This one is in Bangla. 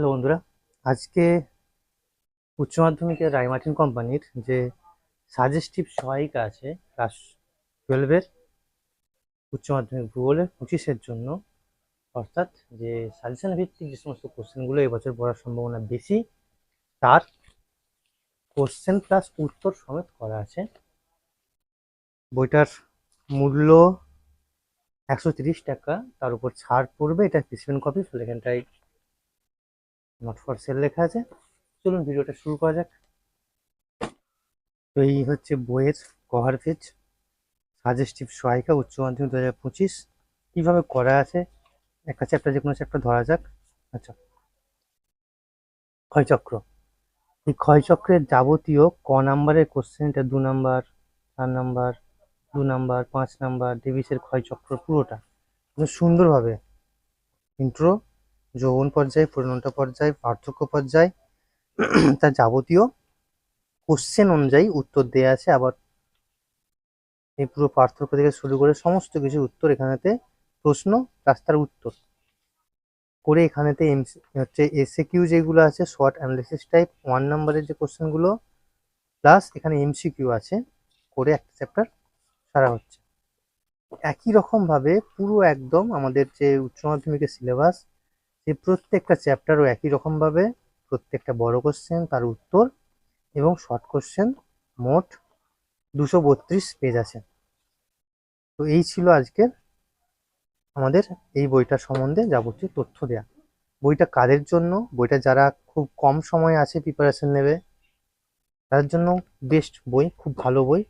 হ্যালো বন্ধুরা, আজকে উচ্চ মাধ্যমিকের রায়মার্টিন কোম্পানির যে সাজেস্টিভ সহায়িকা আছে ক্লাস টুয়েলভের উচ্চ মাধ্যমিক ভূগোলের পঁচিশের জন্য, অর্থাৎ যে সাজেশন ভিত্তিক যে সমস্ত কোশ্চেনগুলো এবছর পড়ার সম্ভাবনা বেশি, তার কোশ্চেন প্লাস উত্তর সমেত করা আছে। বইটার মূল্য একশো টাকা, তার উপর ছাড় পড়বে, এটা প্রিসমেন্ট কপি ফলে এখানটায় নট ফর সেল লেখা আছে। চলুন ভিডিওটা শুরু করা যাক। তো এই হচ্ছে বইয়ের কভার পেজ সাজেস্টিভ সহায়িকা উচ্চ মাধ্যমিক দু হাজার পঁচিশ। কীভাবে করা আছে? একটা চ্যাপ্টার যে কোনো চ্যাপ্টার ধরা যাক। আচ্ছা। ক্ষয়চক্র এই ক্ষয়চক্রের যাবতীয় ক নাম্বারের কোশ্চেন এটা দু নাম্বার, চার নাম্বার, দু নাম্বার, পাঁচ নাম্বার ডেভিসের ক্ষয়চক্র পুরোটা। সুন্দরভাবে। ইন্ট্রো যৌবন পর্যায়ে, পরিণত পর্যায়ে, পার্থক্য পর্যায়ে, তার যাবতীয় কোশ্চেন অনুযায়ী উত্তর দেওয়া আছে। আবার এই পুরো পার্থক্য থেকে শুরু করে সমস্ত কিছু উত্তর এখানেতে প্রশ্ন, রাস্তার উত্তর করে এখানেতে এমসি হচ্ছে এসএ কিউ যেগুলো আছে শর্ট অ্যানালিসিস টাইপ ওয়ান নাম্বারের যে কোশ্চেনগুলো প্লাস এখানে এমসিকিউ আছে, করে একটা চ্যাপ্টার সারা হচ্ছে। একই রকমভাবে পুরো একদম আমাদের যে উচ্চ মাধ্যমিকের সিলেবাস যে প্রত্যেকটা চ্যাপ্টারও একই রকমভাবে প্রত্যেকটা বড় কোশ্চেন তার উত্তর এবং শর্ট কোশ্চেন মোট দুশো বত্রিশ পেজ আছে। তো এই ছিল আজকের আমাদের এই বইটা সম্বন্ধে যাবতীয় তথ্য দেয়া। বইটা কাদের জন্য? বইটা যারা খুব কম সময় আছে প্রিপারেশন নেবে, তাদের জন্য বেস্ট বই, খুব ভালো বই।